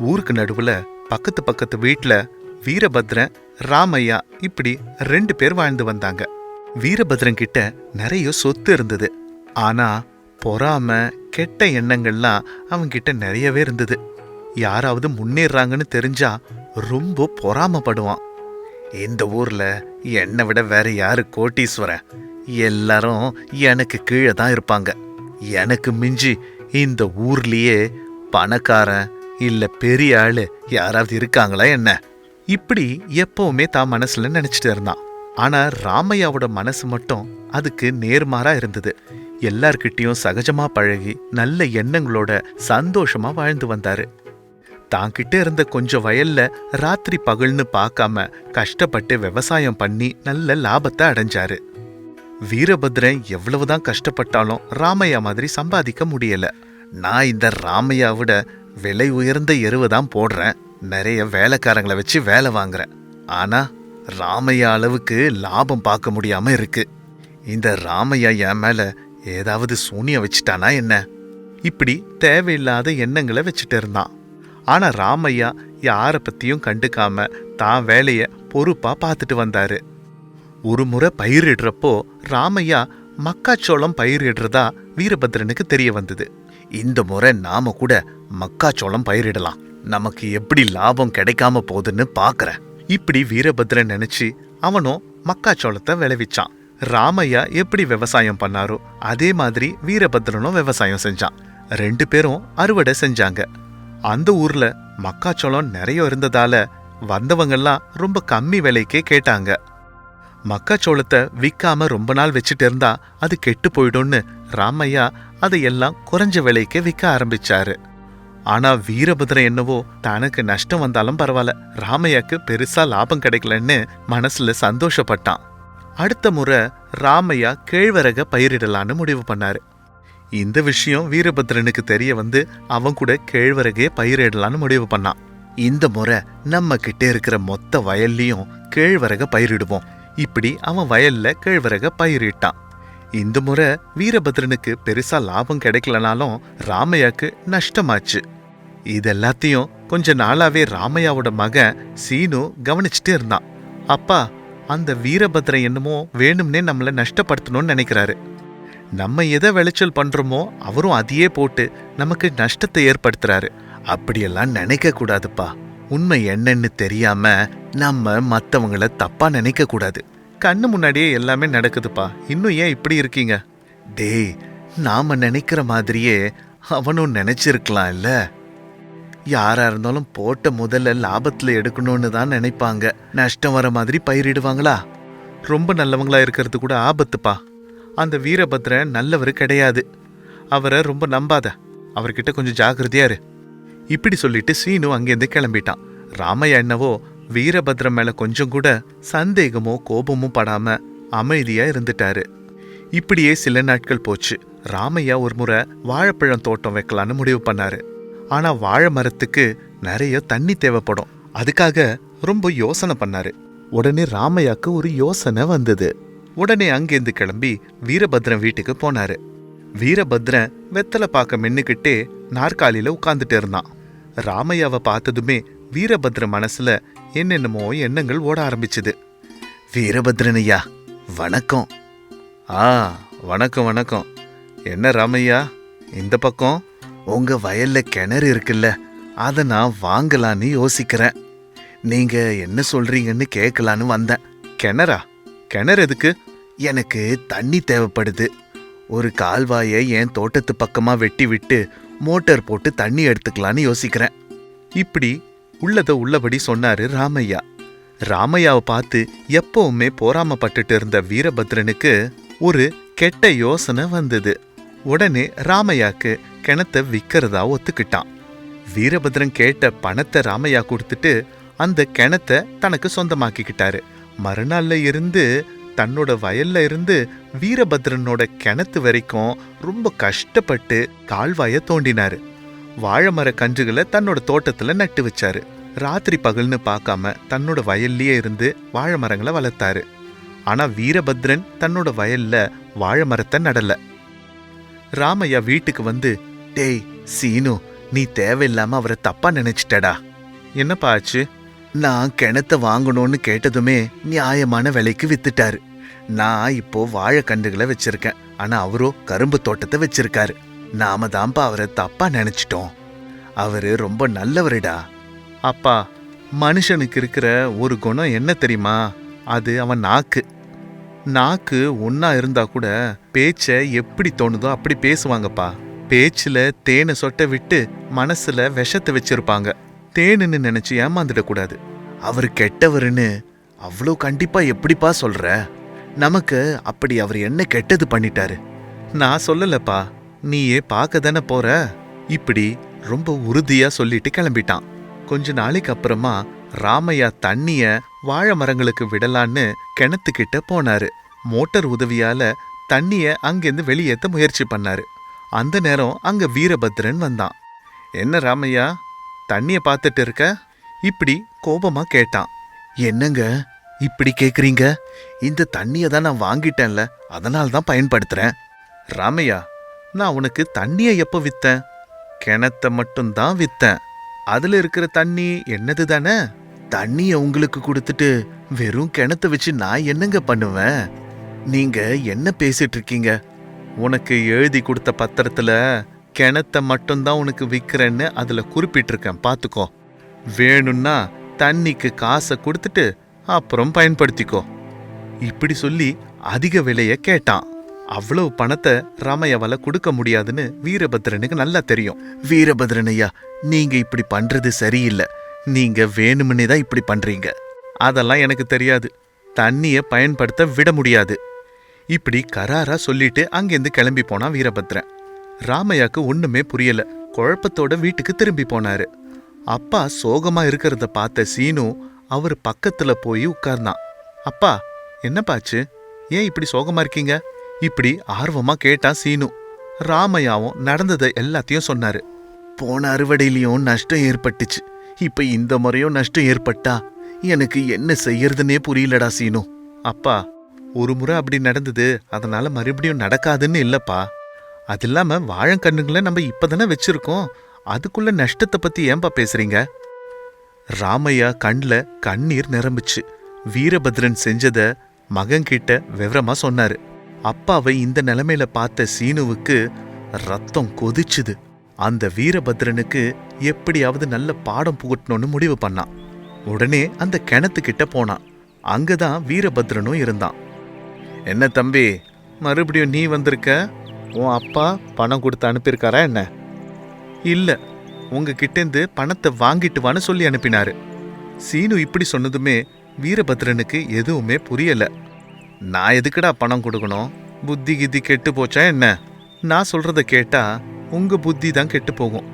ஊருக்கு நடுவுல பக்கத்து பக்கத்து வீட்ல வீரபத்ரன் ராமையா இப்படி ரெண்டு பேர் வாழ்ந்து வந்தாங்க. வீரபத்ரன் கிட்ட நிறைய சொத்து இருந்தது. ஆனா பொறாம கெட்ட எண்ணங்கள்லாம் அவன்கிட்ட நிறையவே இருந்தது. யாராவது முன்னேறாங்கன்னு தெரிஞ்சா ரொம்ப பொறாமப்படுவான். இந்த ஊர்ல என்னை விட வேற யாரு கோட்டீஸ்வரன்? எல்லாரும் எனக்கு கீழே தான் இருப்பாங்க. எனக்கு மிஞ்சி இந்த ஊர்லயே பணக்காரன் இல்ல பெரிய ஆளு யாராவது இருக்காங்களா என்ன? இப்படி எப்பவுமே தான் மனசுல நினைச்சிட்டு இருந்தான். ஆனா ராமையாவோட மனசு மட்டும் அதுக்கு நேர்மாறா இருந்தது. எல்லார்கிட்டயும் சகஜமா பழகி நல்ல எண்ணங்களோட சந்தோஷமா வாழ்ந்து வந்தாரு. தாங்கிட்ட இருந்த கொஞ்சம் வயல்ல ராத்திரி பகல்னு பார்க்காம கஷ்டப்பட்டு விவசாயம் பண்ணி நல்ல லாபத்தை அடைஞ்சாரு. வீரபத்ரன் எவ்வளவுதான் கஷ்டப்பட்டாலும் ராமையா மாதிரி சம்பாதிக்க முடியல. நான் இந்த ராமையா விட விலை உயர்ந்த எருவை தான் போடுறேன். நிறைய வேலைக்காரங்களை வச்சு வேலை வாங்குறேன். ஆனா ராமையா அளவுக்கு லாபம் பார்க்க முடியாம இருக்கு. இந்த ராமையா என் மேல ஏதாவது சூனிய வச்சுட்டானா என்ன? இப்படி தேவையில்லாத எண்ணங்களை வச்சுட்டு இருந்தான். ஆனா ராமையா யார பத்தியும் கண்டுக்காம தான் வேலைய பொறுப்பா பார்த்துட்டு வந்தாரு. ஒரு முறை பயிரிடுறப்போ ராமையா மக்காச்சோளம் பயிரிடுறதா வீரபத்ரனுக்கு தெரிய வந்தது. இந்த முறை நாம கூட மக்காச்சோளம் பயிரிடலாம். நமக்கு எப்படி லாபம் கிடைக்காம போகுதுன்னு பார்க்கறேன் இப்படி வீரபத்ரன் நினைச்சு அவனும் மக்காச்சோளத்தை விளைவிச்சான். ராமையா எப்படி விவசாயம் பண்ணாரோ அதே மாதிரி வீரபத்ரனும் விவசாயம் செஞ்சான். ரெண்டு பேரும் அறுவடை செஞ்சாங்க. அந்த ஊர்ல மக்காச்சோளம் நிறைய இருந்ததால வந்தவங்கெல்லாம் ரொம்ப கம்மி விலைக்கே கேட்டாங்க. மக்காச்சோளத்தை விற்காம ரொம்ப நாள் வச்சுட்டு இருந்தா அது கெட்டு போயிடும்னு ராமையா அதையெல்லாம் குறைஞ்ச விலைக்கு விற்க ஆரம்பிச்சாரு. ஆனா வீரபத்ரன் என்னவோ தனக்கு நஷ்டம் வந்தாலும் பரவாயில்ல. ராமையாக்கு பெருசா லாபம் கிடைக்கலன்னு மனசுல சந்தோஷப்பட்டான். அடுத்த முறை ராமையா கேழ்வரக பயிரிடலான்னு முடிவு பண்ணாரு. இந்த விஷயம் வீரபத்ரனுக்கு தெரிய வந்து அவன் கூட கேழ்வரகே பயிரிடலான்னு முடிவு பண்ணான். இந்த முறை நம்ம கிட்ட இருக்கிற மொத்த வயல்லையும் கேழ்வரக பயிரிடுவோம். இப்படி அவன் வயல்ல கேழ்வரக பயிரிட்டான். இந்த முறை வீரபத்ரனுக்கு பெருசா லாபம் கிடைக்கலனாலும் ராமையாக்கு நஷ்டமாச்சு. இதெல்லாத்தையும் கொஞ்ச நாளாவே ராமையாவோட மகன் சீனு கவனிச்சுட்டே இருந்தான். அப்பா அந்த வீரபத்ரன் என்னமோ வேணும்னே நம்மளை நஷ்டப்படுத்தணும்னு நினைக்கிறாரு. நம்ம எதை விளைச்சல் பண்றோமோ அவரும் அதையே போட்டு நமக்கு நஷ்டத்தை ஏற்படுத்துறாரு. அப்படியெல்லாம் நினைக்க கூடாதுப்பா. உண்மை என்னன்னு தெரியாம நம்ம மத்தவங்கள தப்பா நினைக்க கூடாது. கண்ணு முன்னாடியே எல்லாமே நடக்குதுப்பா. இன்னும் ஏன் இப்படி இருக்கீங்க? டேய் நாம நினைக்கிற மாதிரியே அவனும் நினைச்சிருக்கலாம் இல்லை யாரா இருந்தாலும் போட்ட முதல்ல லாபத்துல எடுக்கணும்னு தான் நினைப்பாங்க. நஷ்டம் வர மாதிரி பயிரிடுவாங்களா? ரொம்ப நல்லவங்களா இருக்கிறது கூட ஆபத்துப்பா. அந்த வீரபத்ரன் நல்லவர் கிடையாது. அவரை ரொம்ப நம்பாத. அவர்கிட்ட கொஞ்சம் ஜாக்கிரதையா இரு. இப்படி சொல்லிட்டு சீனு அங்கேருந்து கிளம்பிட்டான். ராமையா என்னவோ வீரபத்ரம் மேல கொஞ்சம் கூட சந்தேகமோ கோபமோ படாம அமைதியா இருந்துட்டாரு. இப்படியே சில நாட்கள் போச்சு. ராமையா ஒரு முறை வாழைப்பழம் தோட்டம் வைக்கலான்னு முடிவு பண்ணாரு. ஆனா வாழை மரத்துக்கு நிறைய தண்ணி தேவைப்படும். அதுக்காக ரொம்ப யோசனை பண்ணாரு. உடனே ராமையாக்கு ஒரு யோசனை வந்தது. உடனே அங்கேருந்து கிளம்பி வீரபத்ரன் வீட்டுக்கு போனாரு. வீரபத்ரன் வெத்தலை பார்க்க மின்னுக்கிட்டே நாற்காலியில உட்கார்ந்துட்டு இருந்தான். ராமையாவை பார்த்ததுமே வீரபத்ர மனசுல என்னென்னமோ எண்ணங்கள் ஓட ஆரம்பிச்சுது. வீரபத்ரனையா வணக்கம். ஆ வணக்கம் வணக்கம். என்ன ராமையா இந்த பக்கம்? உங்க வயல்ல கிணறு இருக்குல்ல அதை நான் வாங்கலான்னு யோசிக்கிறேன். நீங்க என்ன சொல்றீங்கன்னு கேட்கலான்னு வந்தேன். கிணறா? கிணறு எதுக்கு? எனக்கு தண்ணி தேவைப்படுது. ஒரு கால்வாயை என் தோட்டத்து பக்கமா வெட்டி விட்டு மோட்டார் போட்டு தண்ணி எடுத்துக்கலான்னு யோசிக்கிறேன். இப்படி உள்ளதை உள்ளபடி சொன்னாரு ராமையா. ராமையாவை பார்த்து எப்பவுமே போராமப்பட்டுட்டு இருந்த வீரபத்ரனுக்கு ஒரு கெட்ட யோசனை வந்தது. உடனே ராமையாக்கு கிணத்தை விற்கிறதா ஒத்துக்கிட்டான். வீரபத்ரன் கேட்ட பணத்தை ராமையா கொடுத்துட்டு அந்த கிணத்தை தனக்கு சொந்தமாக்கிக்கிட்டாரு. மறுநாள்ல இருந்து தன்னோட வயல்ல இருந்து வீரபத்ரனோட கிணத்து வரைக்கும் ரொம்ப கஷ்டப்பட்டு கால்வாய தோண்டினாரு. வாழைமர கன்றுகளை தன்னோட தோட்டத்துல நட்டு வச்சாரு. ராத்திரி பகல்னு பார்க்காம தன்னோட வயல்லயே இருந்து வாழை மரங்களை வளர்த்தாரு. ஆனா வீரபத்ரன் தன்னோட வயல்ல வாழை மரத்தை நடல. ராமையா வீட்டுக்கு வந்து டேய் சீனு நீ தேவையில்லாம அவரை தப்பா நினைச்சிட்டடா. என்னப்பா ஆச்சு? நான் கிணத்த வாங்கணும்னு கேட்டதுமே நியாயமான விலைக்கு வித்துட்டாரு. நான் இப்போ வாழைக்கண்டுகளை வச்சிருக்கேன். ஆனா அவரோ கரும்பு தோட்டத்தை வச்சிருக்காரு. நாம தான்ப்பா அவரை தப்பா நினைச்சிட்டோம். அவரு ரொம்ப நல்லவருடா. அப்பா மனுஷனுக்கு இருக்கிற ஒரு குணம் என்ன தெரியுமா? அது அவன் நாக்கு. நாக்கு ஒன்னா இருந்தா கூட பேச்ச எப்படி தோணுதோ அப்படி பேசுவாங்கப்பா. பேச்சுல தேனை சொட்ட விட்டு மனசுல விஷத்தை வச்சிருப்பாங்க. தேனுன்னு நினைச்சு ஏமாந்துடக்கூடாது அவர் கெட்டவருன்னு அவ்வளோ கண்டிப்பா எப்படிப்பா சொல்ற? நமக்கு அப்படி அவர் என்ன கெட்டது பண்ணிட்டாரு? நான் சொல்லலப்பா. நீயே பார்க்க தானே போற? இப்படி ரொம்ப உறுதியா சொல்லிட்டு கிளம்பிட்டான். கொஞ்ச நாளைக்கு அப்புறமா ராமையா தண்ணிய வாழை மரங்களுக்கு விடலான்னு கிணத்துக்கிட்ட போனாரு. மோட்டார் உதவியால தண்ணிய அங்கிருந்து வெளியேற்ற முயற்சி பண்ணாரு. அந்த நேரம் அங்க வீரபத்ரன் வந்தான். என்ன ராமையா தண்ணிய பார்த்துட்டு இருக்க? இப்படி கோபமா கேட்டான். என்னங்க இப்படி கேக்குறீங்க? இந்த தண்ணிய தான் நான் வாங்கிட்டேன்ல அதனால தான் பயன்படுத்துறேன். ராமையா நான் உனக்கு தண்ணியை எப்போ வித்தேன்? கிணத்த மட்டும்தான் வித்தேன். அதுல இருக்கிற தண்ணி என்னது தானே தண்ணிய உங்களுக்கு கொடுத்துட்டு வெறும் கிணத்த வச்சு நான் என்னங்க பண்ணுவேன்? நீங்க என்ன பேசிட்டு இருக்கீங்க? உனக்கு எழுதி கொடுத்த பத்திரத்துல கிணத்த மட்டும்தான் உனக்கு விற்கிறேன்னு அதுல குறிப்பிட்டிருக்கேன் பாத்துக்கோ. வேணும்னா தண்ணிக்கு காசை கொடுத்துட்டு அப்புறம் பயன்படுத்திக்கோ. இப்படி சொல்லி அதிக விலைய கேட்டான். அவ்வளவு பணத்தை ராமையாவால கொடுக்க முடியாதுன்னு வீரபத்ரனுக்கு நல்லா தெரியும். வீரபத்ரன் ஐயா நீங்க இப்படி பண்றது சரியில்லை. நீங்க வேணும்னே தான் இப்படி பண்றீங்க. அதெல்லாம் எனக்கு தெரியாது. தண்ணிய பயன்படுத்த விட முடியாது. இப்படி கராரா சொல்லிட்டு அங்கிருந்து கிளம்பி போனான் வீரபத்ரன். ராமையாக்கு ஒண்ணுமே புரியல. குழப்பத்தோட வீட்டுக்கு திரும்பி போனாரு. அப்பா சோகமா இருக்கிறத பார்த்த சீனு அவர் பக்கத்துல போய் உட்கார்ந்தான். அப்பா என்னப்பாச்சு? ஏன் இப்படி சோகமா இருக்கீங்க? இப்படி ஆர்வமா கேட்டான் சீனு. ராமையாவும் நடந்ததை எல்லாத்தையும் சொன்னாரு. போன அறுவடையிலையும் நஷ்டம் ஏற்பட்டுச்சு. இப்ப இந்த முறையும் நஷ்டம் ஏற்பட்டா எனக்கு என்ன செய்யறதுன்னே புரியலடா சீனு. அப்பா ஒரு முறை அப்படி நடந்தது அதனால மறுபடியும் நடக்காதுன்னு இல்லப்பா. அது இல்லாம வாழைக்கண்ணுங்களை நம்ம இப்பதானே வச்சிருக்கோம். அதுக்குள்ள நஷ்டத்தை பத்தி ஏன்பா பேசுறீங்க? ராமையா கண்ல கண்ணீர் நிரம்புச்சு. வீரபத்ரன் செஞ்சத மகன்கிட்ட விவரமா சொன்னாரு. அப்பாவை இந்த நிலைமையில பார்த்த சீனுவுக்கு ரத்தம் கொதிச்சுது. அந்த வீரபத்ரனுக்கு எப்படியாவது நல்ல பாடம் புகட்டணும்னு முடிவு பண்ணான் உடனே அந்த கிணத்துக்கிட்ட போனான் அங்கதான் வீரபத்ரனும் இருந்தான். என்ன தம்பி மறுபடியும் நீ வந்திருக்க? உன் அப்பா பணம் கொடுத்து அனுப்பியிருக்காரா என்ன? இல்ல உங்ககிட்டேருந்து பணத்தை வாங்கிட்டு வான்னு சொல்லி அனுப்பினாரு. சீனு இப்படி சொன்னதுமே வீரபத்ரனுக்கு எதுவுமே புரியல. நான் எதுக்குடா பணம் கொடுக்கணும்? புத்தி கித்தி கெட்டு போச்சா என்ன? நான் சொல்றத கேட்டா உங்கள் புத்தி தான் கெட்டு போகும்.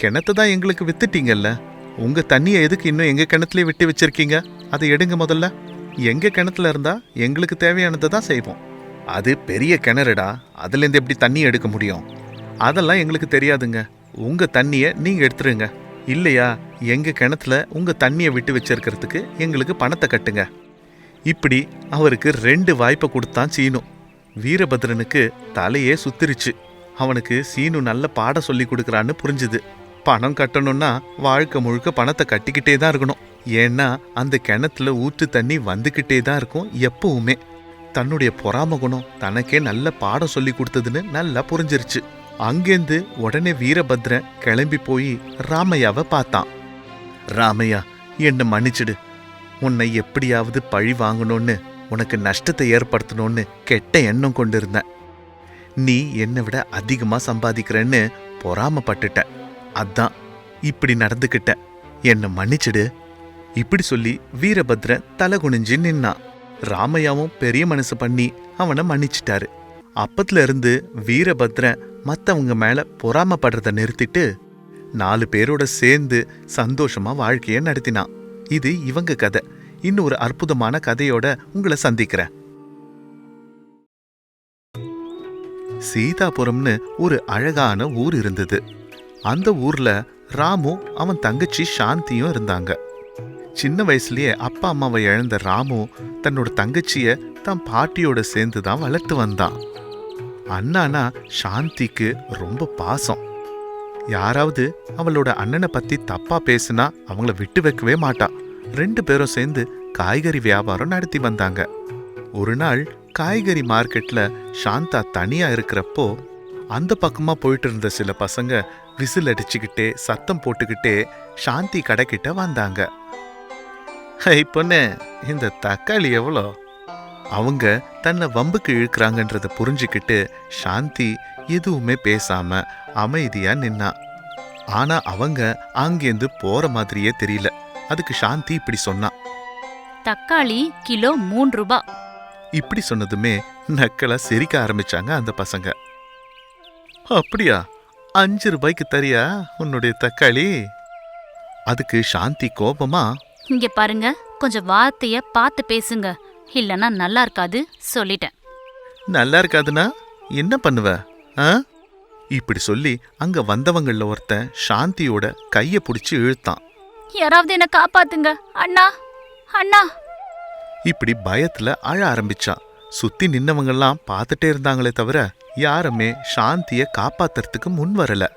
கிணத்தை தான் எங்களுக்கு வித்துட்டீங்கல்ல? உங்கள் தண்ணியை எதுக்கு இன்னும் எங்கள் கிணத்துலேயே விட்டு வச்சுருக்கீங்க? அதை எடுங்க முதல்ல. எங்கள் கிணத்துல இருந்தால் எங்களுக்கு தேவையானதை தான் செய்வோம். அது பெரிய கிணறுடா. அதுலேருந்து எப்படி தண்ணி எடுக்க முடியும்? அதெல்லாம் எங்களுக்கு தெரியாதுங்க. உங்கள் தண்ணியை நீங்கள் எடுத்துருங்க. இல்லையா? எங்கள் கிணத்துல உங்கள் தண்ணியை விட்டு வச்சிருக்கிறதுக்கு எங்களுக்கு பணத்தை கட்டுங்க. இப்படி அவருக்கு ரெண்டு வாய்ப்பை கொடுத்தான் சீனு. வீரபத்ரனுக்கு தலையே சுத்திருச்சு. அவனுக்கு சீனு நல்ல பாட சொல்லி கொடுக்குறான்னு புரிஞ்சுது. பணம் கட்டணும்னா வாழ்க்கை முழுக்க பணத்தை கட்டிக்கிட்டே தான் இருக்கணும். ஏன்னா அந்த கிணத்துல ஊற்று தண்ணி வந்துக்கிட்டே தான் இருக்கும் எப்பவுமே. தன்னுடைய பொறாம குணம் தனக்கே நல்ல பாடம் சொல்லி கொடுத்ததுன்னு நல்லா புரிஞ்சிருச்சு. அங்கேருந்து உடனே வீரபத்ரன் கிளம்பி போய் ராமையாவை பார்த்தான். ராமையா என்னை மன்னிச்சிடு. உன்னை எப்படியாவது பழி வாங்கணும்னு உனக்கு நஷ்டத்தை ஏற்படுத்தணும்னு கெட்ட எண்ணம் கொண்டிருந்தேன். நீ என்னை விட அதிகமா சம்பாதிக்கிறேன்னு பொறாமப்பட்டுட்ட. அதான் இப்படி நடந்துக்கிட்ட என்னை மன்னிச்சிடு. இப்படி சொல்லி வீரபத்ரன் தலை குனிஞ்சு நின்னான் ராமையாவும் பெரிய மனசு பண்ணி அவனை மன்னிச்சிட்டாரு. அப்பத்துல இருந்து வீரபத்ரன் மத்தவங்க மேல பொறாமப்படுறத நிறுத்திட்டு நாலு பேரோட சேர்ந்து சந்தோஷமா வாழ்க்கைய நடத்தினான். இது இவங்க கதை. இன்னொரு அற்புதமான கதையோட உங்களை சந்திக்கிறேன். சீதாபுரம்னு ஒரு அழகான ஊர் இருந்தது. அந்த ஊர்ல ராமு அவன் தங்கச்சி சாந்தியும் இருந்தாங்க. சின்ன வயசுலயே அப்பா அம்மாவை இழந்த ராமு தன்னோட தங்கச்சிய தன் பாட்டியோட சேர்ந்து தான் வளர்த்து வந்தான். அண்ணானா சாந்திக்கு ரொம்ப பாசம். யாராவது அவளோட அண்ணனை பத்தி தப்பா பேசுனா அவங்கள விட்டு வைக்கவே மாட்டா. ரெண்டு பேரும் சேர்ந்து காய்கறி வியாபாரம் நடத்தி வந்தாங்க. ஒரு நாள் காய்கறி மார்க்கெட்ல சாந்தா தனியா இருக்கிறப்போ அந்த பக்கமா போயிட்டு இருந்த சில பசங்க விசில் அடிச்சுக்கிட்டே சத்தம் போட்டுக்கிட்டே சாந்தி கடைக்கிட்ட வந்தாங்க. ஹை பொண்ணு இந்த தக்காளி எவ்வளோ? அவங்க தன்னை வம்புக்கு இழுக்கிறாங்கன்றத புரிஞ்சுக்கிட்டு சாந்தி எதுவுமே பேசாம அமைதியா நின்னா. ஆனா அவங்க அங்கேருந்து போற மாதிரியே தெரியல. அதுக்கு சாந்தி இப்படி சொன்னா. தக்காளி கிலோ மூணு ரூபாய் இப்படி சொன்னதுமே நக்கலா சிரிக்க ஆரம்பிச்சாங்க அந்த பசங்க. அப்படியா? அஞ்சு ரூபாய்க்கு தரியா உன்னுடைய தக்காளி? அதுக்கு சாந்தி கோபமா இங்க பாருங்க கொஞ்சம் வார்த்தைய பார்த்து பேசுங்க. இல்லனா நல்லா இருக்காது சொல்லிட்டேன். நல்லா இருக்காதுன்னா என்ன பண்ணுவ ஆ? இப்படி சொல்லி அங்க வந்தவங்கள ஒருத்தன் சாந்தியோட கைய பிடிச்சி இழுத்தான். யாராவது என்ன காப்பாத்துங்க அண்ணா அண்ணா. இப்படி பயத்துல அழ ஆரம்பிச்சான். சுத்தி நின்னவங்கெல்லாம் பார்த்துட்டே இருந்தாங்களே தவிர யாருமே சாந்திய காப்பாத்துறதுக்கு முன் வரல.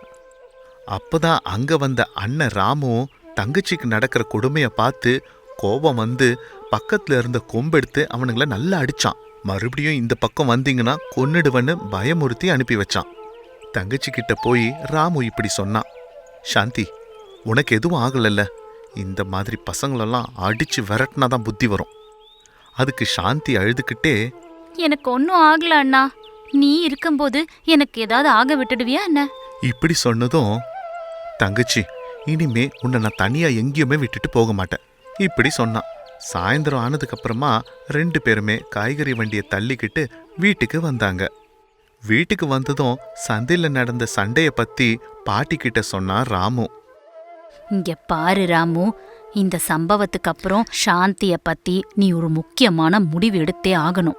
அப்பதான் அங்க வந்த அண்ணன் ராமுவும் தங்கச்சிக்கு நடக்கிற கொடுமையை பார்த்து கோபம் வந்து பக்கத்துல இருந்த கொம்பெடுத்து அவனுங்கள நல்லா அடிச்சான். மறுபடியும் இந்த பக்கம் வந்தீங்கன்னா கொன்னுடுவன்னு பயமுறுத்தி அனுப்பி வச்சான். தங்கச்சி கிட்ட போய் ராமு இப்படி சொன்னான். சாந்தி உனக்கு எதுவும் ஆகலல்ல. இந்த மாதிரி பசங்களெல்லாம் அடிச்சு விரட்டினாதான் புத்தி வரும். அதுக்கு சாந்தி அழுதுகிட்டே எனக்கு ஒன்றும் ஆகல அண்ணா. நீ இருக்கும்போது எனக்கு ஏதாவது ஆக விட்டுடுவியா என்ன? இப்படி சொன்னதும் தங்கச்சி இனிமே உன்னை நான் தனியா எங்கேயுமே விட்டுட்டு போக மாட்டேன். இப்படி சொன்னான். சாயந்தரம் ஆனதுக்கு அப்புறமா ரெண்டு பேருமே காய்கறி வண்டியை தள்ளிக்கிட்டு வீட்டுக்கு வந்தாங்க. வீட்டுக்கு வந்ததும் சந்தையில நடந்த சண்டைய பத்தி பாட்டி கிட்ட சொன்னா ராமு. இங்க பாரு ராமு இந்த சம்பவத்துக்கு அப்புறம் சாந்திய பத்தி நீ ஒரு முக்கியமான முடிவு எடுத்தே ஆகணும்.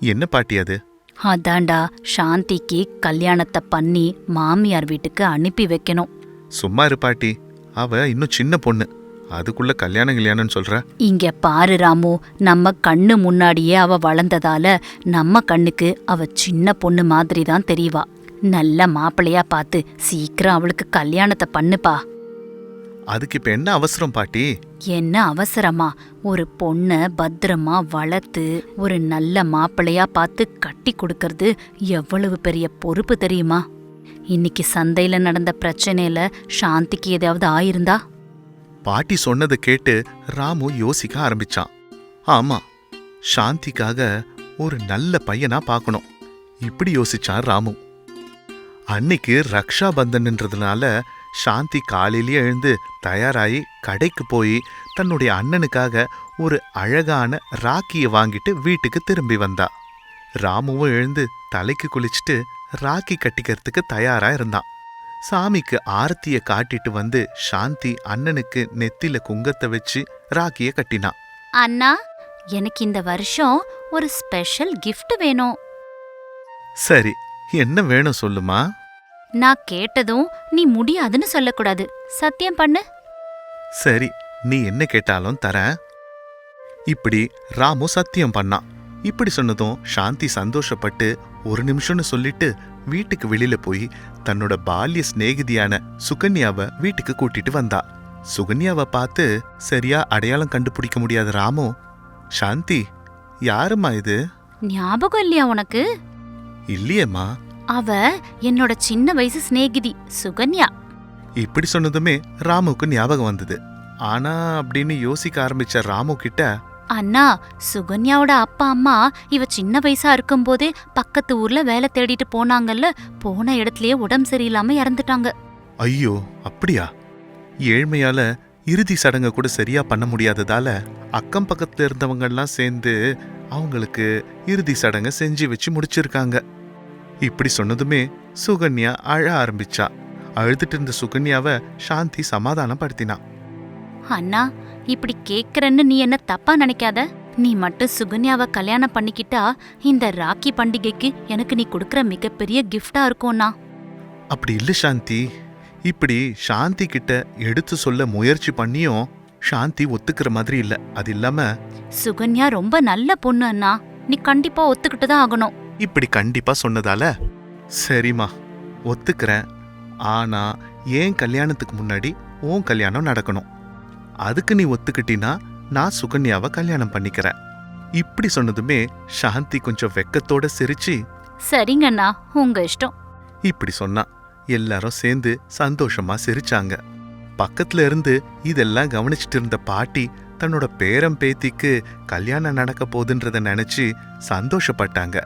என்ன பாட்டி அது? அதான்டா சாந்திக்கு கல்யாணத்தை பண்ணி மாமியார் வீட்டுக்கு அனுப்பி வைக்கணும். சும்மா இரு பாட்டி. அவ இன்னும் சின்ன பொண்ணு. அதுக்குள்ள கல்யாணம் கல்யாணம்னு சொல்ற? இங்க பாரு ராமு நம்ம கண்ணு முன்னாடியே அவ வளர்ந்ததால நம்ம கண்ணுக்கு அவ சின்ன பொண்ணு மாதிரி தான் தெரியவா நல்ல மாப்பிள்ளையா பார்த்து சீக்கிரம் அவளுக்கு கல்யாணத்தை பண்ணுப்பா. அதுக்கு இப்ப என்ன அவசரம் பாட்டி? என்ன அவசரமா? ஒரு பொண்ண பத்திரமா வளர்த்து ஒரு நல்ல மாப்பிள்ளையா பார்த்து கட்டி கொடுக்கறது எவ்வளவு பெரிய பொறுப்பு தெரியுமா? இன்னைக்கு சந்தையில நடந்த பிரச்சனையில சாந்திக்கு ஏதாவது ஆயிருந்தா? பாட்டி சொன்னதை கேட்டு ராமு யோசிக்க ஆரம்பிச்சான். ஆமா சாந்திக்காக ஒரு நல்ல பையனா பார்க்கணும். இப்படி யோசிச்சான் ராமு. அன்னைக்கு ரக்ஷா பந்தன்ன்றதுனால சாந்தி காலையிலேயே எழுந்து தயாராகி கடைக்கு போய் தன்னுடைய அண்ணனுக்காக ஒரு அழகான ராக்கியை வாங்கிட்டு வீட்டுக்கு திரும்பி வந்தா. ராமுவும் எழுந்து தலைக்கு குளிச்சுட்டு ராக்கி கட்டிக்கிறதுக்கு தயாரா இருந்தான் சாமிக்கு ஆரத்திய காட்டிட்டு வந்து சாந்தி அண்ணனுக்கு நெத்தில குங்கத்தை வச்சு ராக்கிய கட்டினான் அண்ணா எனக்கு இந்த வருஷம் ஒரு ஸ்பெஷல் gift வேணும். சரி என்ன வேணும் சொல்லுமா? நான் கேட்டதும் நீ முடியாதுன்னு சொல்லக்கூடாது. சத்தியம் பண்ணு. சரி நீ என்ன கேட்டாலும் தரேன். இப்படி ராமு சத்தியம் பண்ணான் இப்படி சொன்னதும் சாந்தி சந்தோஷப்பட்டு ஒரு நிமிஷம்னு சொல்லிட்டு வீட்டுக்கு வெளியில போய் தன்னோட பால்ய சிநேகிதியான சுகன்யாவை வீட்டுக்கு கூட்டிட்டு வந்தா. சுகன்யாவை பார்த்து சரியா அடையாளம் கண்டுபிடிக்க முடியாத ராமு. சாந்தி யாரும்மா இது? ஞாபகம் இல்லையா உனக்கு? இல்லையேம்மா. அவ என்னோட சின்ன வயசு சிநேகிதி சுகன்யா. இப்படி சொன்னதுமே ராமுக்கு ஞாபகம் வந்தது. ஆனா அப்படின்னு யோசிக்க ஆரம்பிச்ச ராமு கிட்ட அண்ணா சுகன்யாவோட அப்பா அம்மா இவ சின்ன வயசா இருக்கும்போதே பக்கத்து ஊர்ல வேலை தேடிட்டு போனாங்கல்ல போன இடத்துலயே உடம்பு சரியில்லாம இறந்துட்டாங்க. ஐயோ அப்படியா? ஏழ்மையால இறுதி சடங்கை கூட சரியா பண்ண முடியாததால அக்கம் பக்கத்துல இருந்தவங்கெல்லாம் சேர்ந்து அவங்களுக்கு இறுதி சடங்கை செஞ்சு வச்சு முடிச்சிருக்காங்க. இப்படி சொன்னதுமே சுகன்யா அழ ஆரம்பிச்சா. அழுதுட்டு இருந்த சுகன்யாவை சாந்தி சமாதானப்படுத்தினா அண்ணா இப்படி கேக்குறன்னு நீ என்ன தப்பா நினைக்காத? நீ மட்டும் சுகன்யாவை கல்யாணம் பண்ணிக்கிட்டா இந்த ராக்கி பண்டிகைக்கு எனக்கு நீ கொடுக்கற மிகப்பெரிய கிஃப்டா இருக்கும்ண்ணா. அப்படி இல்ல சாந்தி. இப்படி சாந்தி கிட்ட எடுத்து சொல்ல முயற்சி பண்ணியும் சாந்தி ஒத்துக்கிற மாதிரி இல்ல. அது இல்லாம சுகன்யா ரொம்ப நல்ல பொண்ணு அண்ணா. நீ கண்டிப்பா ஒத்துக்கிட்டு தான் ஆகணும். இப்படி கண்டிப்பா சொன்னதால சரிம்மா ஒத்துக்கிறேன். ஆனா ஏன் கல்யாணத்துக்கு முன்னாடி உன் கல்யாணம் நடக்கணும்? அதுக்கு நீ ஒத்துக்கிட்டினா நான் சுகன்யாவை கல்யாணம் பண்ணிக்கிறேன். இப்படி சொன்னதுமே சாந்தி கொஞ்சம் வெக்கத்தோட சிரிச்சு சரிங்கண்ணா உங்க இஷ்டம். இப்படி சொன்னா எல்லாரும் சேர்ந்து சந்தோஷமா சிரிச்சாங்க. பக்கத்துல இருந்து இதெல்லாம் கவனிச்சிட்டு இருந்த பாட்டி தன்னோட பேரம் பேத்திக்கு கல்யாணம் நடக்க போகுதுன்றத நினைச்சு சந்தோஷப்பட்டாங்க.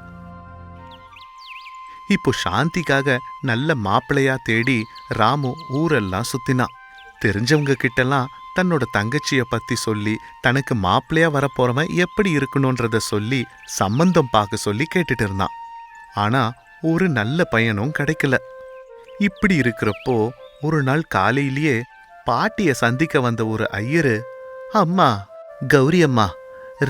இப்போ சாந்திக்காக நல்ல மாப்பிள்ளையா தேடி ராமு ஊரெல்லாம் சுத்தினான் தெரிஞ்சவங்க கிட்டலாம் தன்னோட தங்கச்சிய பத்தி சொல்லி தனக்கு மாப்பிள்ளையா வரப்போறவன் எப்படி இருக்கணும்ன்றத சொல்லி சம்பந்தம் பார்க்க சொல்லி கேட்டுட்டு இருந்தான். ஆனா ஒரு நல்ல பையனும் கிடைக்கல. இப்படி இருக்கிறப்போ ஒரு நாள் காலையிலேயே பாட்டிய சந்திக்க வந்த ஒரு ஐயரு அம்மா கௌரி அம்மா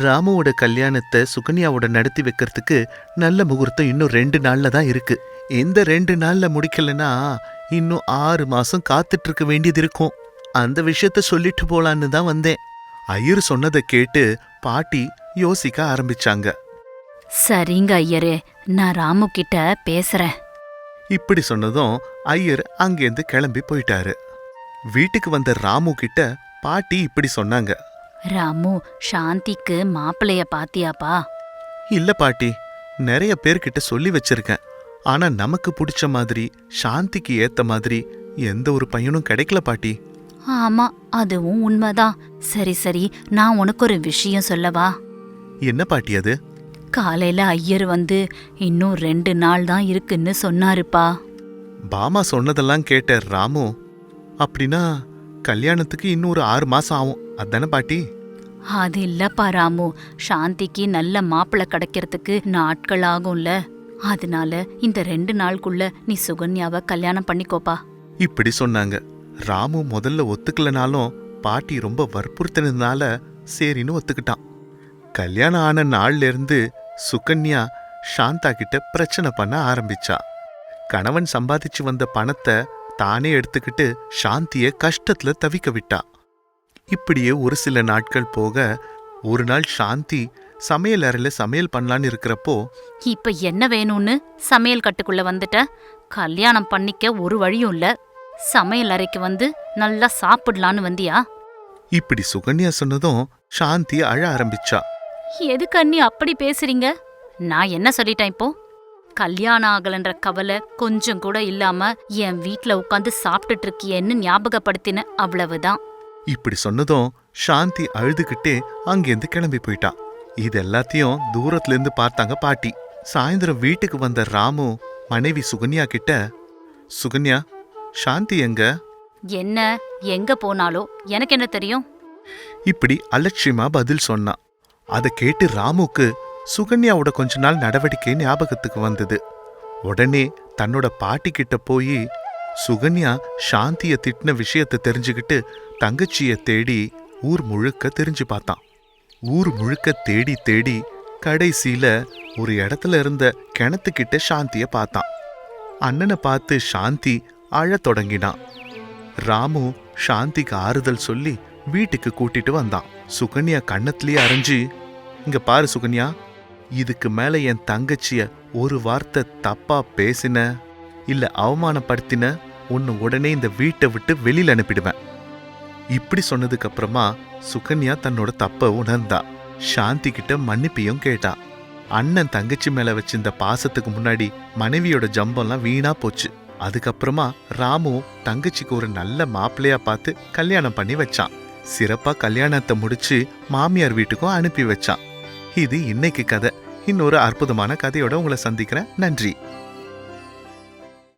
ராமுவோட கல்யாணத்தை சுகன்யாவோட நடத்தி வைக்கிறதுக்கு நல்ல முகூர்த்தம் இன்னும் ரெண்டு நாள்ல தான் இருக்கு. இந்த ரெண்டு நாள்ல முடிக்கலனா இன்னும் ஆறு மாசம் காத்துட்டு இருக்க வேண்டியது இருக்கும். அந்த விஷயத்த சொல்லிட்டு போலான்னு தான் வந்தேன். ஐயர் சொன்னதை கேட்டு பாட்டி யோசிக்க ஆரம்பிச்சாங்க. சரிங்க ஐயரே நான் ராமு கிட்ட பேசுறேன். இப்படி சொன்னதும் ஐயர் அங்கேருந்து கிளம்பி போயிட்டாரு. வீட்டுக்கு வந்த ராமு கிட்ட பாட்டி இப்படி சொன்னாங்க. ராமு சாந்திக்கு மாப்பிளைய பாத்தியாப்பா? இல்ல பாட்டி நிறைய பேர்கிட்ட சொல்லி வச்சிருக்கேன். ஆனா நமக்கு பிடிச்ச மாதிரி சாந்திக்கு ஏத்த மாதிரி எந்த ஒரு பையனும் கிடைக்கல பாட்டி. ஆமா அதுவும் உண்மைதான். சரி சரி நான் உனக்கு ஒரு விஷயம் சொல்லவா? என்ன பாட்டி அது? காலையில ஐயர் வந்து இன்னும் ரெண்டு நாள் தான் இருக்குன்னு சொன்னாருப்பா. பாமா சொன்னதெல்லாம் கேட்ட ராமு அப்படின்னா கல்யாணத்துக்கு இன்னும் ஒரு ஆறு மாசம் ஆகும். அதானே பாட்டி? அது இல்லப்பா ராமு. சாந்திக்கு நல்ல மாப்பிள்ளை கிடைக்கிறதுக்கு நாட்கள் ஆகும்ல. அதனால இந்த ரெண்டு நாளுக்குள்ள நீ சுகன்யாவை கல்யாணம் பண்ணிக்கோப்பா. இப்படி சொன்னாங்க. ராமு முதல்ல ஒத்துக்கலனாலும் பாட்டி ரொம்ப வற்புறுத்தினதுனால சரின்னு ஒத்துக்கிட்டான். கல்யாணம் ஆன நாள்ல இருந்து சுகன்யா சாந்தா கிட்ட பிரச்சனை பண்ண ஆரம்பிச்சா. கணவன் சம்பாதிச்சு வந்த பணத்தை தானே எடுத்துக்கிட்டு சாந்திய கஷ்டத்துல தவிக்க விட்டா. இப்படியே ஒரு சில நாட்கள் போக ஒரு நாள் சாந்தி சமையல் அறையில சமையல் பண்ணலான்னு இருக்கிறப்போ இப்ப என்ன வேணும்னு சமையல் கட்டுக்குள்ள வந்துட்ட? கல்யாணம் பண்ணிக்க ஒரு வழியும் இல்ல. சமையல் அறைக்கு வந்து நல்லா சாப்பிடலான்னு வந்தியா? இப்படி சுகன்யா சொன்னதும் சாந்தி அழ ஆரம்பிச்சா. எதுக்கு அண்ணி அப்படி பேசுறீங்க? நான் என்ன சொல்லிட்டேன் இப்போ? கல்யாணம் ஆகலன்ற கவலை கொஞ்சம் கூட இல்லாம என் வீட்ல உட்காந்து சாப்பிட்டுட்டு இருக்கியேன்னு ஞாபகப்படுத்தின அவ்வளவுதான். இப்படி சொன்னதும் சாந்தி அழுதுகிட்டே அங்கேருந்து கிளம்பி போயிட்டா. இது எல்லாத்தையும் தூரத்துல இருந்து பார்த்தாங்க பாட்டி. சாயந்தரம் வீட்டுக்கு வந்த ராமு மனைவி சுகன்யா கிட்ட சுகன்யா சாந்தி எங்க? என்ன? எங்க போனாலோ? எனக்கு என்ன தெரியும்? இப்படி அலட்சியமா பதில் சொன்னான் அதை கேட்டு ராமுக்கு சுகன்யாவோட கொஞ்ச நாள் நடவடிக்கை ஞாபகத்துக்கு வந்தது. உடனே தன்னோட பாட்டி கிட்ட போய் சுகன்யா சாந்திய திட்டின விஷயத்தை தெரிஞ்சுக்கிட்டு தங்கச்சிய தேடி ஊர் முழுக்க தெரிஞ்சு பார்த்தான். ஊர் முழுக்க தேடி தேடி கடைசியில ஒரு இடத்துல இருந்த கிணத்துக்கிட்ட சாந்திய பார்த்தான். அண்ணனை பார்த்து சாந்தி அழத் தொடங்கினான். ராமு சாந்திக்கு ஆறுதல் சொல்லி வீட்டுக்கு கூட்டிட்டு வந்தான். சுகன்யா கண்ணத்திலேயே அரைஞ்சு இங்க பாரு சுகன்யா இதுக்கு மேல என் தங்கச்சிய ஒரு வார்த்தை தப்பா பேசின இல்ல அவமானப்படுத்தின உன்னை உடனே இந்த வீட்டை விட்டு வெளியில அனுப்பிடுவேன். இப்படி சொன்னதுக்கு அப்புறமா சுகன்யா தன்னோட தப்ப உணர்ந்தா. சாந்தி கிட்ட மன்னிப்பையும் கேட்டா. அண்ணன் தங்கச்சி மேல வச்சிருந்த பாசத்துக்கு முன்னாடி மனைவியோட ஜம்பம்லாம் வீணா போச்சு. அதுக்கப்புறமா ராமு தங்கச்சிக்கு ஒரு நல்ல மாப்பிள்ளையா பார்த்து கல்யாணம் பண்ணி வச்சான். சிறப்பா கல்யாணத்தை முடிச்சு மாமியார் வீட்டுக்கும் அனுப்பி வச்சான். இது இன்னைக்கு கதை. இன்னொரு அற்புதமான கதையோட உங்களை சந்திக்கிறேன். நன்றி.